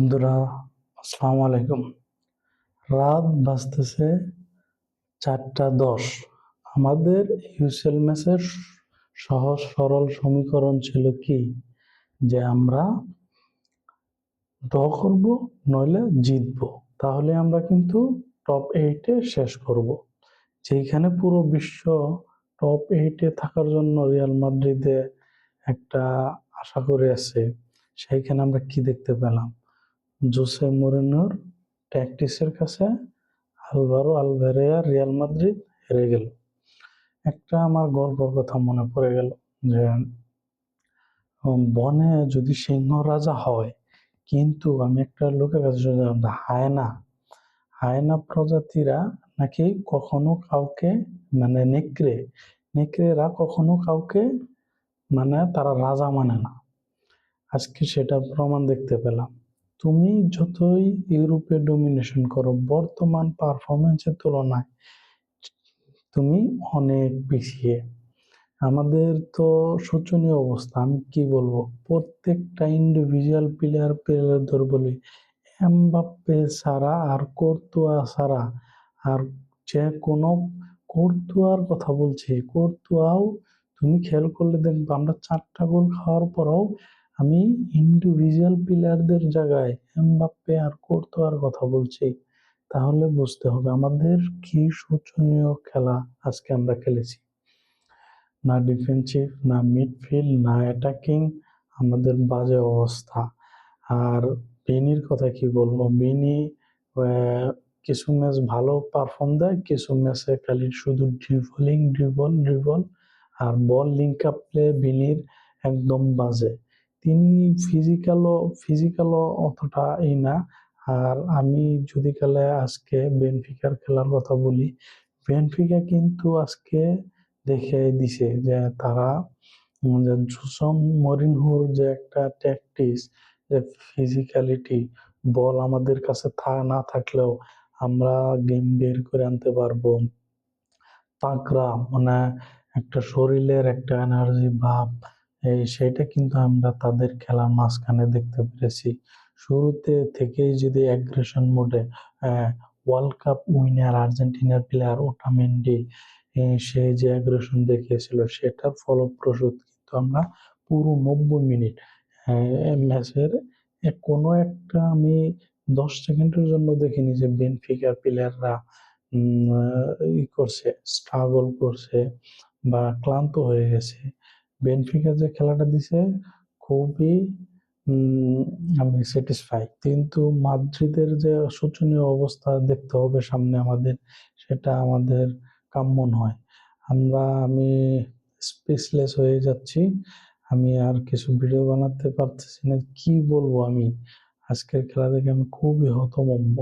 বন্ধুরা, আসসালামু আলাইকুম। রাত বাজতেছে চারটা দশ। আমাদের ইউসেল ম্যাচের সহজ সরল সমীকরণ ছিল কি? যে আমরা ড্র করব, নইলে জিতবো। তাহলে আমরা কিন্তু টপ এইটে শেষ করব। যেখানে পুরো বিশ্ব টপ এইটে থাকার জন্য রিয়াল মাদ্রিদে একটা আশা করে আছে, সেইখানে আমরা কি দেখতে পেলাম? জোসে মোরিনোর ট্যাকটিসের কাছে আলভারো আলভেরিয়া রিয়াল মাদ্রিদ হেরে গেল। একটা আমার গল্পর কথা মনে পড়ে গেল যে বনে যদি সিংহ রাজা হয়, কিন্তু আমি একটা লোকের কাছে শুনলাম হায়না হায়না প্রজাতিরা নাকি কখনো কাউকে মানে নেকড়ে, নেকড়েরা কখনো কাউকে মানে তারা রাজা মানে না। আজকে সেটা প্রমাণ দেখতে পেলাম। তুমি যতই ইউরোপে ডমিনেশন করো, বর্তমান পারফরমেন্সের তুলনায় তুমি অনেক পিছিয়ে। আমাদের তো শোচনীয় অবস্থা, আমি কি বলব? প্রত্যেকটা ইন্ডিভিজুয়াল প্লেয়ার প্লেয়ারদের বলি, এমবাপ্পে সারা আর কোর্তুয়া সারা আর যে কোনো কোর্তুয়ার কথা বলছি কোর্তুয়াও তুমি খেয়াল করলে দেখবে আমরা চারটা গোল খাওয়ার পরেও আমি ইন্ডিভিজুয়াল প্লেয়ারদের জায়গায় এমবাপ্পে আর কোর্তুয়ার কথা বলছি, তাহলে বুঝতে হবে আমাদের কি শোচনীয় খেলা আজকে আমরা খেলেছি। না ডিফেন্সিভ না মিডফিল্ড না অ্যাটাকিং আমাদের বাজে অবস্থা। আর বেনির কথা কি বলব? বেনি কিছু ম্যাচ ভালো পারফর্ম দেয়, কিছু ম্যাচে খালি শুধু ড্রিবলিং ড্রিবল ড্রিবল আর বল লিঙ্ক আপ প্লে বেনির একদম বাজে। তিনি ফিজিক্যালও ফিজিক্যালও অতটা এই না। আর আমি যদি খেলে আজকে বেনফিকার খেলার কথা বলি বেনফিকা কিন্তু আজকে দেখে দিছে যে তারা জুসম মরিনহোর যে একটা ট্যাকটিস যে ফিজিক্যালিটি বল আমাদের কাছে থা, না থাকলেও আমরা গেম বের করে আনতে পারব। তাগড়া মানে একটা শরীরের একটা এনার্জি ভাব সেটা কিন্তু আমরা তাদের খেলার মাঝখানে দেখতে পেরেছি। শুরুতে থেকেই যদি অ্যাগ্রেশন মোডে ওয়ার্ল্ড কাপ উইনার আর্জেন্টিনার প্লেয়ার ওটামেন্ডি সে যে অ্যাগ্রেশন দেখিয়েছিল সেটার ফলপ্রসূত কিন্তু আমরা পুরো নব্বই মিনিট ম্যাচের কোনো একটা আমি দশ সেকেন্ডের জন্য দেখিনি যে বেনফিকার প্লেয়াররা ই করছে স্ট্রাগল করছে বা ক্লান্ত হয়ে গেছে। বেনফিকা যে খেলাটা দিছে খুবই আমি স্যাটিসফাই কিন্তু মাদ্রিদের যে শোচনীয় অবস্থা দেখতে হবে সামনে আমাদের, সেটা আমাদের কাম্য নয়। আমরা, আমি স্পেসলেস হয়ে যাচ্ছি। আমি আর কিছু ভিডিও বানাতে পারতেছি না। কি বলব আমি? আজকের খেলা দেখে আমি খুবই হতভম্ব।